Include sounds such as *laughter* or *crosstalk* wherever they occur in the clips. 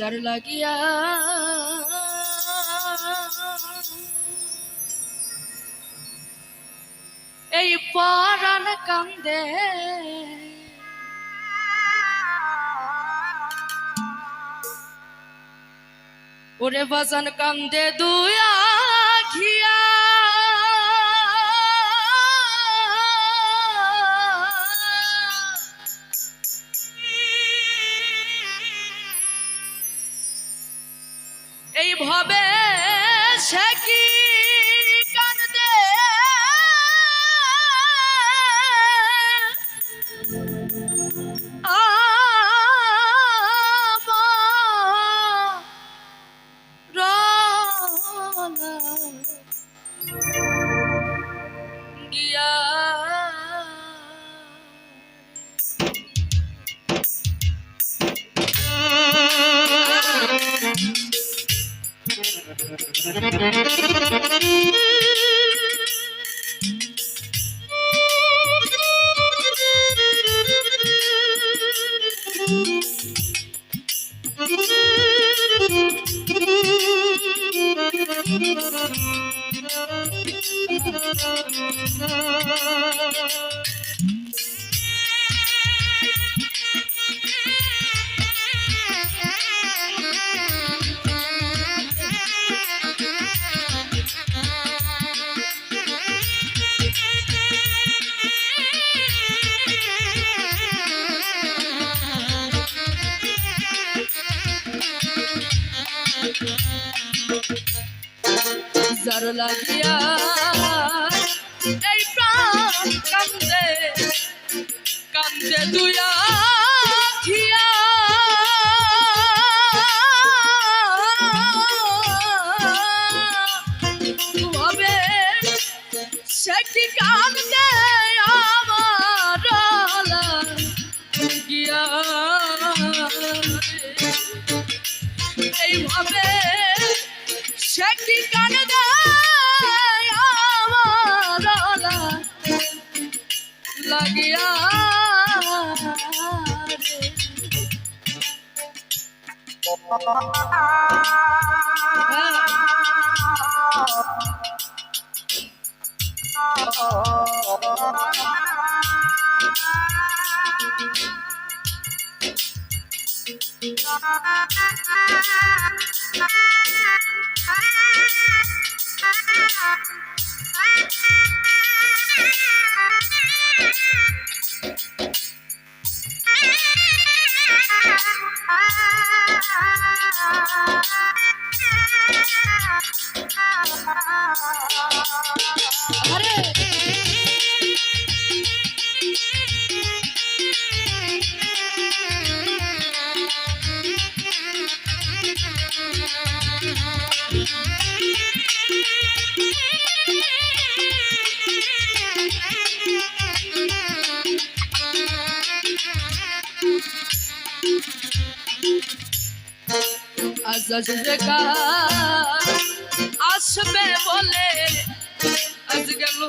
যার লাগিয়া। এই পরাণ কান্দে। ওরে বাজান কান্দে দুয়া। যার লাগিয়া এই প্রাণ কান্দে কান্দে দুয়া খিয়া। ভাবে সে কি কান্দে আমার গিয়া? এইভাবে সে কি কানে দেয় আমার লাগিয়া রে। *laughs* আরে আজ বেকার আসবে বলে আজ গেল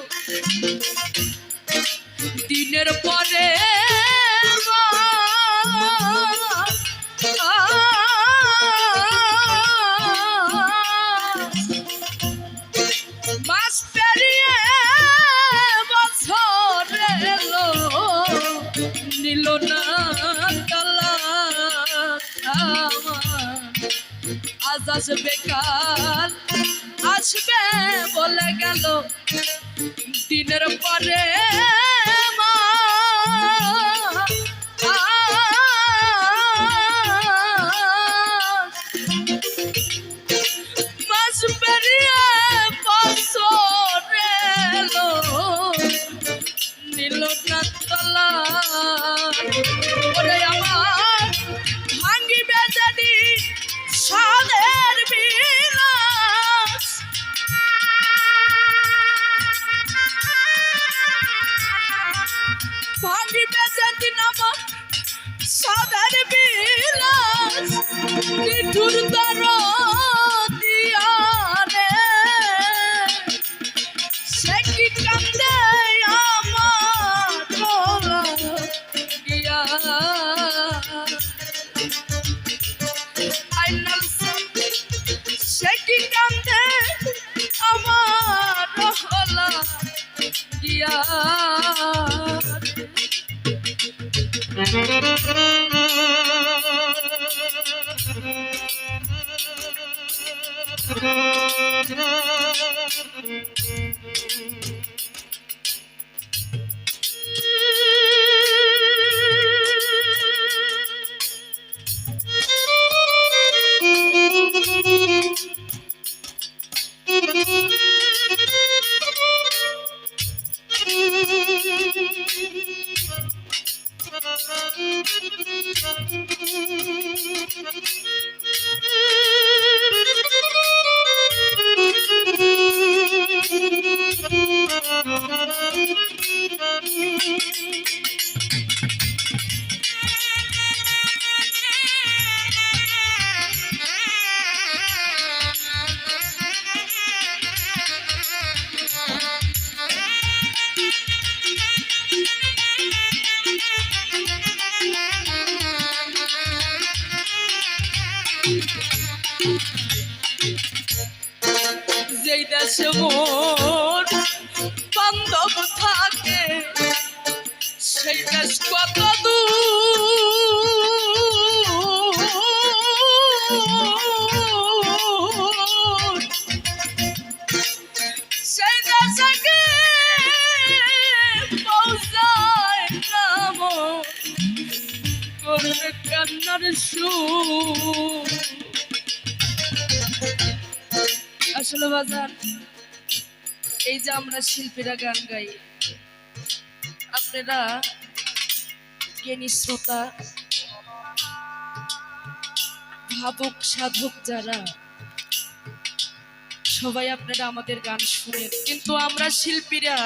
আসবে বলে গেল দিনের পরে যেই কত কান্নার সুর আসলে বাজার এই যে আমরা শিল্পীরা গান গাই আপনারা জ্ঞানী শ্রোতা। ভাবুক সাধক যারা, সবাই আপনারা আমাদের গান শুনেন। কিন্তু আমরা শিল্পীরা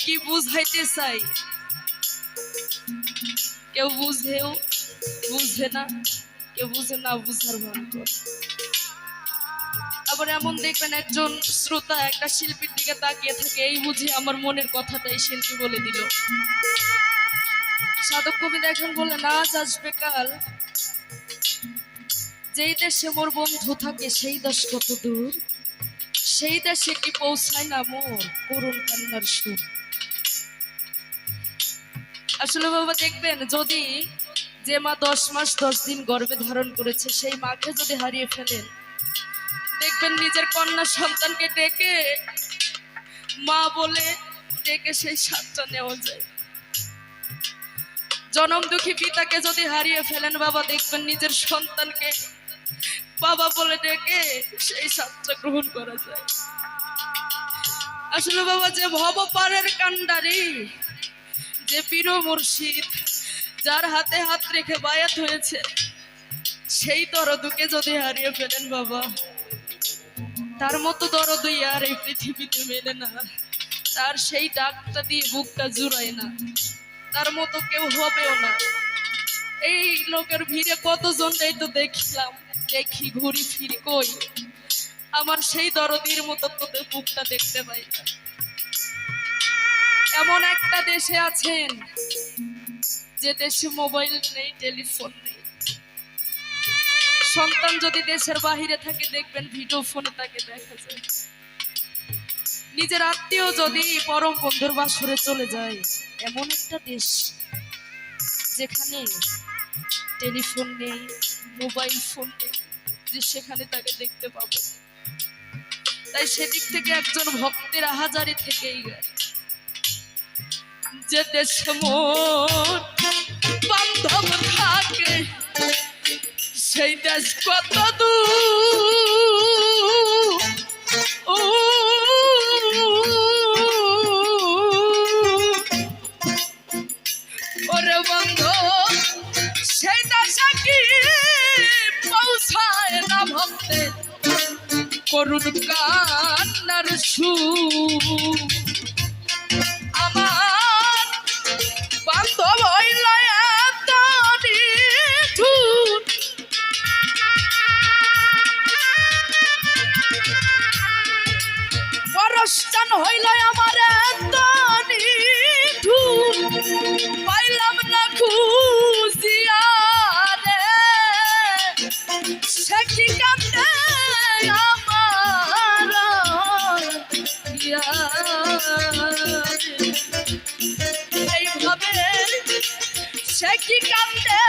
কি বুঝাইতে চাই? কেউ বুঝেও বুঝে না, কেউ বুঝে না বুঝার ভান আবার এমন দেখবেন একজন শ্রোতা একটা শিল্পীর দিকে তাকিয়ে থাকে, এই বুঝে আমার মনের কথাটাই শিল্পী বলে দিল। সাধক কবি দেখেন বলে, নাচ আসবে কাল যেই দেশে মোর বন্ধু থাকে, সেই দেশ কত দূর? সেই দেশে কি পৌঁছায় না মোর করুণ কান্নার সুর? আসলে বাবা, দেখবেন, যদি যে মা দশ মাস দশ দিন গর্ভে ধারণ করেছে, সেই মাকে যদি হারিয়ে ফেলেন, দেখবেন নিজের কন্যা সন্তানকে ডেকে মা বলে, ডেকে সেই সাতটা নেওয়া যায়। জনম দুঃখী পিতাকে যদি হারিয়ে ফেলেন, বাবা দেখবেন নিজের সন্তানকে বাবা বলে ডেকে সেই সাতটা গ্রহণ করা যায়। আসলে বাবা, যে ভব পারের কান্ডারি যে পীর মুর্শিদ, যার হাতে হাত রেখে বায়াত হয়েছে, সেই দরদুকে যদি হারিয়ে ফেলেন, বাবা, তার মতো দরদই আর এই পৃথিবীতে মেলে না। তার সেই ডাকটা দিয়ে বুকটা জুড়ায় না। তার মতো কেউ হবেও না। এই লোকের ভিড়ে কতজন এই তো দেখলাম। দেখি ঘুরি ফিরি কই। আমার সেই দরদির মতো তোদের বুকটা দেখতে পাই এমন একটা দেশে আছেন, যে দেশে মোবাইল নেই, টেলিফোন নেই। সন্তান যদি দেশের বাহিরে থাকে, দেখবেন ভিডিও ফোনে তাকে দেখা যায়। নিজের আত্মীয় যদি পরম বন্ধুর বাসরে চলে যায় এমন একটা দেশ যেখানে টেলিফোন নেই, মোবাইল ফোন নেই সেখানে তাকে দেখতে পাবো। তাই সেদিক থেকে একজন ভক্তের আহাজারি থেকেই গেছে যে দেশে মোর বান্ধব থাকে, সেই দেশ কত দূর? পরস্থান হইল আমার। পাইলাম না খুঁজিয়া রে সে কি কান্দে আমার এইভাবে সে কি কান্দে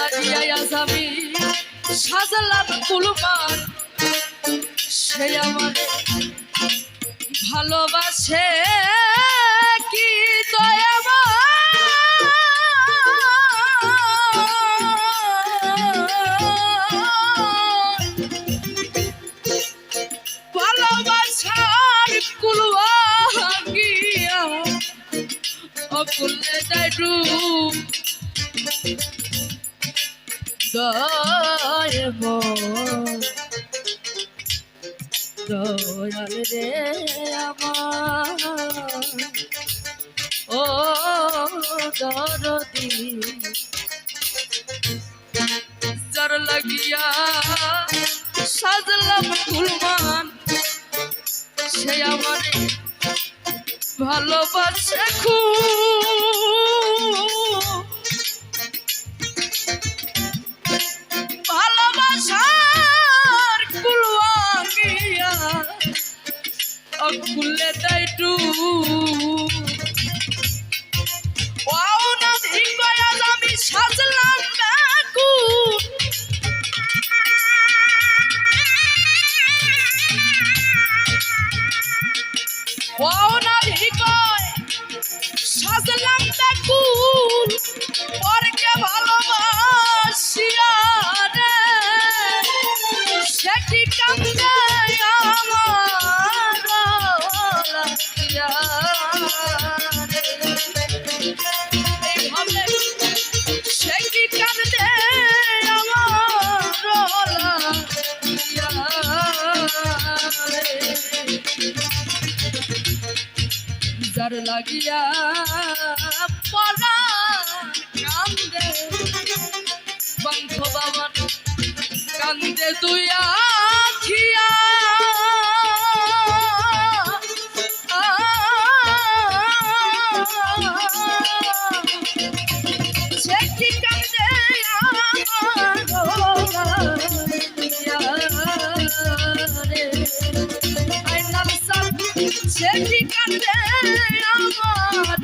লাগিয়া আজ আমি সাজালাম কুলমান সে আমার ভালোবাসে কি দয়াবান? ভালোবাসার কুলুয়া গিয়া অকুলে দাইডু দয়াব দয়াল রে আমার। ও দরদি। লাগিয়া সাজলাম কুলমান সে আমার ভালোবাসে খুব। ধিঙ্গয় সাজলাম ডাকু যার লাগিয়া পরা কান্দে। বন্ধ বাবার কান্দে তুই আখিয়া। সে কি সে কান্দে আমার